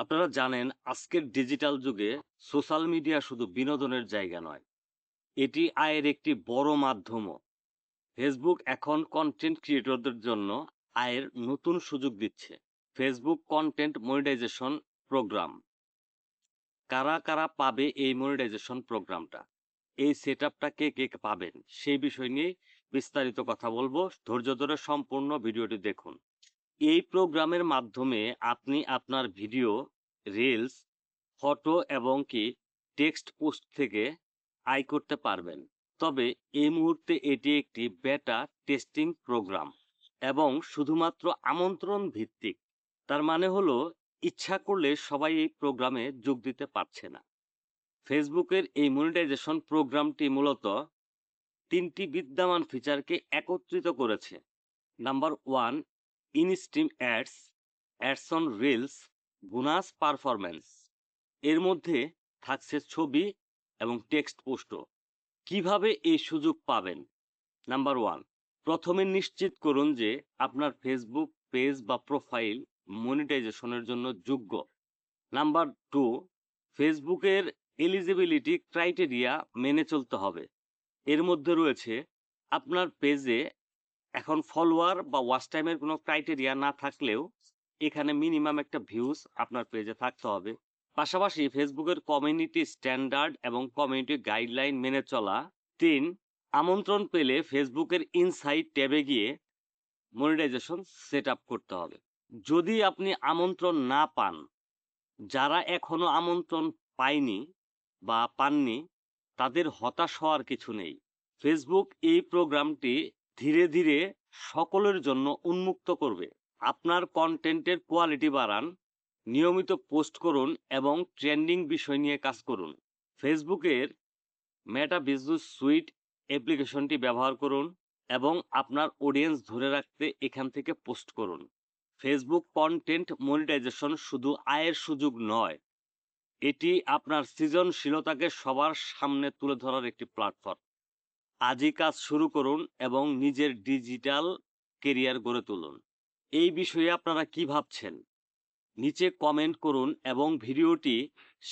আপনারা জানেন, আজকের ডিজিটাল যুগে সোশ্যাল মিডিয়া শুধু বিনোদনের জায়গা নয়, এটি আয়ের একটি বড় মাধ্যমও। ফেসবুক এখন কন্টেন্ট ক্রিয়েটরদের জন্য আয়ের নতুন সুযোগ দিচ্ছে। ফেসবুক কন্টেন্ট মনিটাইজেশন প্রোগ্রাম কারা কারা পাবে এই মনিটাইজেশন প্রোগ্রামটা এই সেট আপটা কে কে পাবেন? সেই বিষয় নিয়ে বিস্তারিত কথা বলব। ধৈর্য ধরে সম্পূর্ণ ভিডিওটি দেখুন। এই প্রোগ্রামের মাধ্যমে আপনি আপনার ভিডিও, রিলস, ফটো এবং কি টেক্সট পোস্ট থেকে আয় করতে পারবেন। তবে এই মুহূর্তে এটি একটি বেটা টেস্টিং প্রোগ্রাম এবং শুধুমাত্র আমন্ত্রণ ভিত্তিক। তার মানে হলো, ইচ্ছা করলে সবাই এই প্রোগ্রামে যোগ দিতে পারছে না। ফেসবুকের এই মনিটাইজেশন প্রোগ্রামটি মূলত তিনটি বিদ্যমান ফিচারকে একত্রিত করেছে। Number one instream ads ads on reels bonus performance এর মধ্যে থাকছে ছবি এবং টেক্সট পোস্টও কীভাবে এই সুযোগ পাবেন? নাম্বার ওয়ান প্রথমে নিশ্চিত করুন যে আপনার ফেসবুক পেজ বা প্রোফাইল মনিটাইজেশনের জন্য যোগ্য। নাম্বার টু ফেসবুকের এলিজিবিলিটি ক্রাইটেরিয়া মেনে চলতে হবে। এর মধ্যে রয়েছে, আপনার পেজে এখন ফলোয়ার বা ওয়াচ টাইমের কোনো ক্রাইটেরিয়া না থাকলেও এখানে মিনিমাম একটা ভিউজ আপনার পেজে থাকতে হবে। পাশাপাশি ফেসবুকের কমিউনিটি স্ট্যান্ডার্ড এবং কমিউনিটি গাইডলাইন মেনে চলা তিন, আমন্ত্রণ পেলে ফেসবুকের ইনসাইট ট্যাবে গিয়ে মনিটাইজেশন সেট করতে হবে। যদি আপনি আমন্ত্রণ না পান, যারা এখনও আমন্ত্রণ পায়নি বা পাননি, তাদের হতাশ হওয়ার কিছু নেই। ফেসবুক এই প্রোগ্রামটি ধীরে ধীরে সকলের জন্য উন্মুক্ত করবে। আপনার কন্টেন্টের কোয়ালিটি বাড়ান, নিয়মিত পোস্ট করুন এবং ট্রেন্ডিং বিষয় নিয়ে কাজ করুন। ফেসবুকের মেটা বিজনেস সুইট অ্যাপ্লিকেশনটি ব্যবহার করুন এবং আপনার অডিয়েন্স ধরে রাখতে এখান থেকে পোস্ট করুন। ফেসবুক কন্টেন্ট মনিটাইজেশন শুধু আয়ের সুযোগ নয়, এটি আপনার সৃজনশীলতাকে সবার সামনে তুলে ধরার একটি প্ল্যাটফর্ম আজই কাজ শুরু করুন এবং নিজের ডিজিটাল কেরিয়ার গড়ে তুলুন। এই বিষয়ে আপনারা কি ভাবছেন? নিচে কমেন্ট করুন এবং ভিডিওটি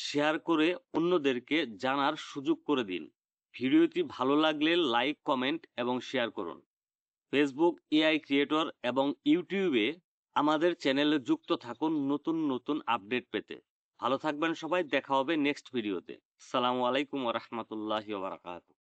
শেয়ার করে অন্যদেরকে জানার সুযোগ করে দিন। ভিডিওটি ভালো লাগলে লাইক, কমেন্ট এবং শেয়ার করুন। ফেসবুক এআই ক্রিয়েটর এবং ইউটিউবে আমাদের চ্যানেলে যুক্ত থাকুন নতুন নতুন আপডেট পেতে। ভালো থাকবেন সবাই, দেখা হবে নেক্সট ভিডিওতে। সালামু আলাইকুম রহমতুল্লাহ বারাকাতু